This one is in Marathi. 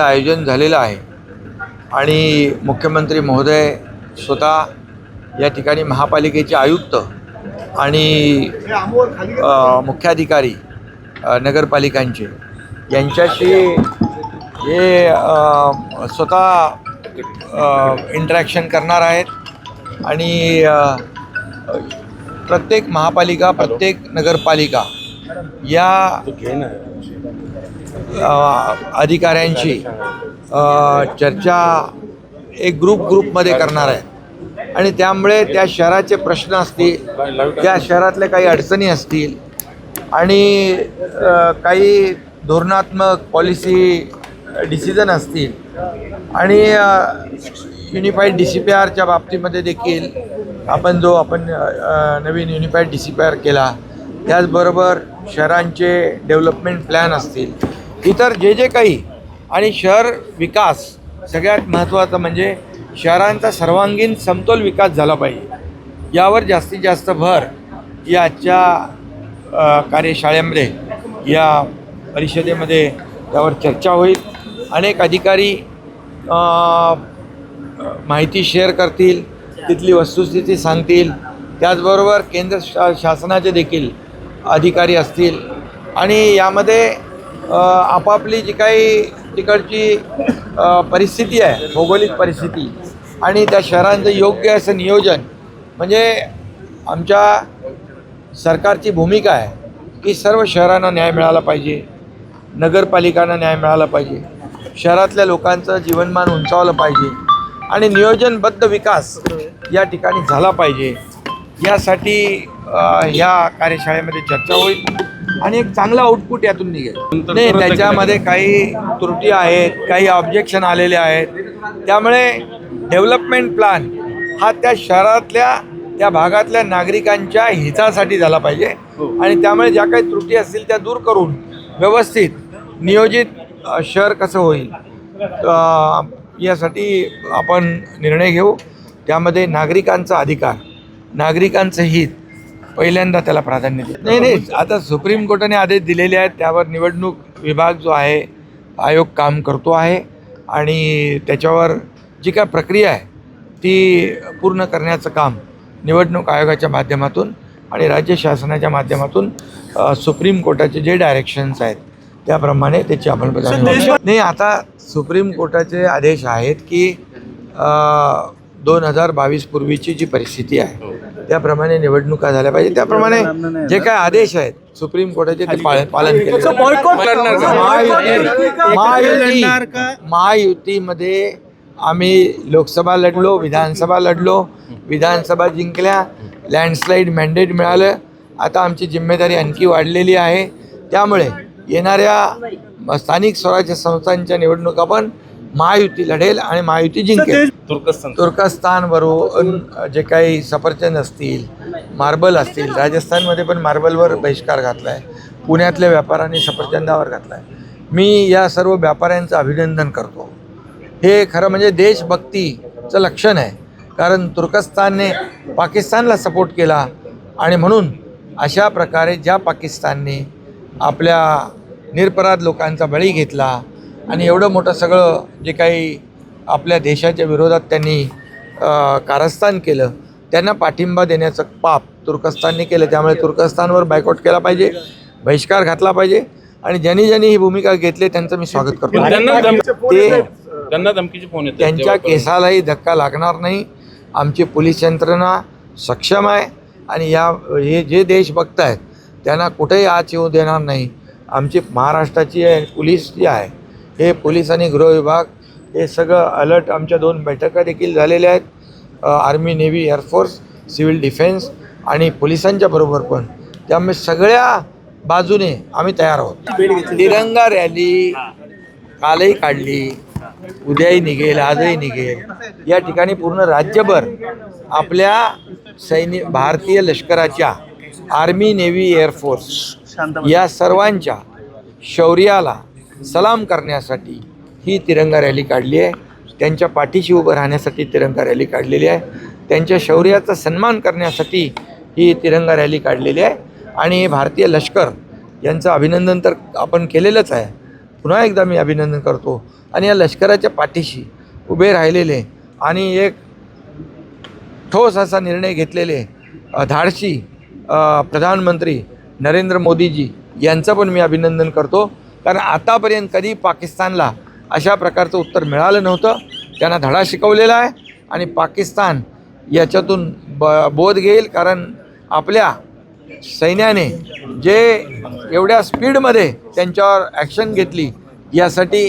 आयोजन झालेलं आहे. आणि मुख्यमंत्री महोदय स्वतः या ठिकाणी महापालिकेचे आयुक्त आणि मुख्याधिकारी नगरपालिकांचे यांच्याशी हे स्वतः इंटरॅक्शन करणार आहेत. आणि प्रत्येक महापालिका प्रत्येक नगरपालिका या अधिकाऱ्यांशी चर्चा एक ग्रुप ग्रुपमध्ये करणार आहे आणि त्यामुळे त्या शहराचे प्रश्न असतील त्या शहरातल्या काही अडचणी असतील आणि काही धोरणात्मक पॉलिसी डिसिजन असतील आणि युनिफाईड डी सी पी आरच्या बाबतीमध्ये देखील आपण जो आपण नवीन unified D C P R केला त्याचबरोबर शहरांचे डेव्हलपमेंट प्लॅन असतील. इतर जे जे काही आणि शहर विकास सगळ्यात महत्त्वाचं म्हणजे शहरांचा सर्वांगीण समतोल विकास झाला पाहिजे. यावर जास्तीत जास्त भर या आजच्या कार्यशाळेमध्ये या परिषदेमध्ये त्यावर चर्चा होईल. अनेक अधिकारी माहिती शेअर करतील तिथली वस्तुस्थिती सांगतील. त्याचबरोबर केंद्र शा शासनाचे देखील अधिकारी असतील. आणि यामध्ये आपापली जी काही तिकडची परिस्थिती आहे भौगोलिक परिस्थिती आणि त्या शहरांचं योग्य असं नियोजन म्हणजे आमच्या सरकारची भूमिका आहे की सर्व शहरांना न्याय मिळाला पाहिजे नगरपालिकांना न्याय मिळाला पाहिजे शहरातल्या लोकांचं जीवनमान उंचावलं पाहिजे आणि नियोजनबद्ध विकास या ठिकाणी झाला पाहिजे. यासाठी ह्या कार्यशाळेमध्ये चर्चा होईल आणि एक चांगला आउटपुट यातून निघेल. नाही त्याच्यामध्ये काही त्रुटी आहेत काही ऑब्जेक्शन आलेले आहेत. त्यामुळे डेव्हलपमेंट प्लॅन हा त्या शहरातल्या त्या भागातल्या नागरिकांच्या हितासाठी झाला पाहिजे. आणि त्यामुळे ज्या काही त्रुटी असतील त्या दूर करून व्यवस्थित नियोजित शहर कसं होईल यासाठी आपण निर्णय घेऊ. त्यामध्ये नागरिकांचा अधिकार. नागरिकांचं हित पहिल्यांदा त्याला प्राधान्य देऊ नाही नाही आता सुप्रीम कोर्टाने आदेश दिलेले आहेत त्यावर निवडणूक विभाग जो आहे आयोग काम करतो आहे आणि त्याच्यावर जी काय प्रक्रिया आहे ती पूर्ण करण्याचं काम निवडणूक आयोगाच्या माध्यमातून आणि राज्य शासनाच्या माध्यमातून सुप्रीम कोर्टाचे जे डायरेक्शन्स आहेत त्याप्रमाणे त्याची अंमलबजावणी. नाही आता सुप्रीम कोर्टाचे आदेश आहेत की दोन हजार बावीस पूर्वीची जी परिस्थिती आहे त्याप्रमाणे निवडणुका झाल्या पाहिजे. त्याप्रमाणे जे काय आदेश आहेत सुप्रीम कोर्टाचे ते पाळ- पालन केले. महायुती महायुतीमध्ये आम्ही लोकसभा लढलो विधानसभा लढलो. विधानसभा जिंकल्या लँडस्लाईड मॅन्डेट मिळालं. आता आमची जिम्मेदारी आणखी वाढलेली आहे. त्यामुळे येणाऱ्या स्थानिक स्वराज्य संस्थांच्या निवडणुका पण महायुती लढेल आणि महायुती जिंकेल. तुर्कस्तान. तुर्कस्तानवरून जे काही सफरचंद असतील मार्बल असतील राजस्थानमध्ये पण मार्बलवर बहिष्कार घातला आहे पुण्यातल्या व्यापाऱ्यांनी सफरचंदावर घातला आहे मी या सर्व व्यापाऱ्यांचं अभिनंदन करतो. हे खरं म्हणजे देशभक्तीचं लक्षण आहे. कारण तुर्कस्तानने पाकिस्तानला सपोर्ट केला आणि म्हणून अशा प्रकारे ज्या पाकिस्तानने आपल्या निरपराध लोकांचा बळी घेतला आणि एवढं मोठं सगळं जे काही आपल्या देशाच्या विरोधात त्यांनी कारस्थान केलं त्यांना पाठिंबा देण्याचं पाप तुर्कस्तानने केलं. त्यामुळे तुर्कस्तानवर बायकॉट केला पाहिजे बहिष्कार घातला पाहिजे आणि ज्यांनी ज्यांनी ही भूमिका घेतली त्यांचं मी स्वागत करतो. ते त्यांना धमकीचे फोन येतात त्यांच्या. केसालाही धक्का लागणार नाही. आमची पोलीस यंत्रणा सक्षम आहे आणि या हे जे देश बघतायत त्यांना कुठेही आच येऊ देणार नाही. आमची महाराष्ट्राची आहे पोलीस जी आहे हे पोलीस आणि गृह विभाग हे सगळं अलर्ट आमच्या दोन बैठका देखील झालेल्या आहेत. Army navy air force civil defence आणि पोलिसांच्या बरोबर पण. त्यामुळे सगळ्या बाजूने आम्ही तयार आहोत. तिरंगा रॅली कालही काढली उद्याही निघेल आजही निघेल. या ठिकाणी पूर्ण राज्यभर आपल्या सैनिक भारतीय लष्कराच्या आर्मी नेव्ही एअरफोर्स या सर्वांच्या शौर्याला सलाम करण्यासाठी ही तिरंगा रॅली काढली आहे. त्यांच्या पाठीशी उभं राहण्यासाठी तिरंगा रॅली काढलेली आहे. त्यांच्या शौर्याचा सन्मान करण्यासाठी ही तिरंगा रॅली काढलेली आहे. आणि हे भारतीय लष्कर यांचं अभिनंदन तर आपण केलेलंच आहे. पुन्हा एकदा मी अभिनंदन करतो. आणि या लष्कराच्या पाठीशी उभे राहिलेले आणि एक ठोस असा निर्णय घेतलेले धाडशी धाडसी प्रधानमंत्री नरेंद्र मोदीजी यांचं पण मी अभिनंदन करतो. कारण आतापर्यंत कधी पाकिस्तानला अशा प्रकारचं उत्तर मिळालं नव्हतं. त्यांना धडा शिकवलेला आहे आणि पाकिस्तान याच्यातून ब बोध घेईल कारण आपल्या सैन्याने जे एवढ्या स्पीडमध्ये त्यांच्यावर ॲक्शन घेतली यासाठी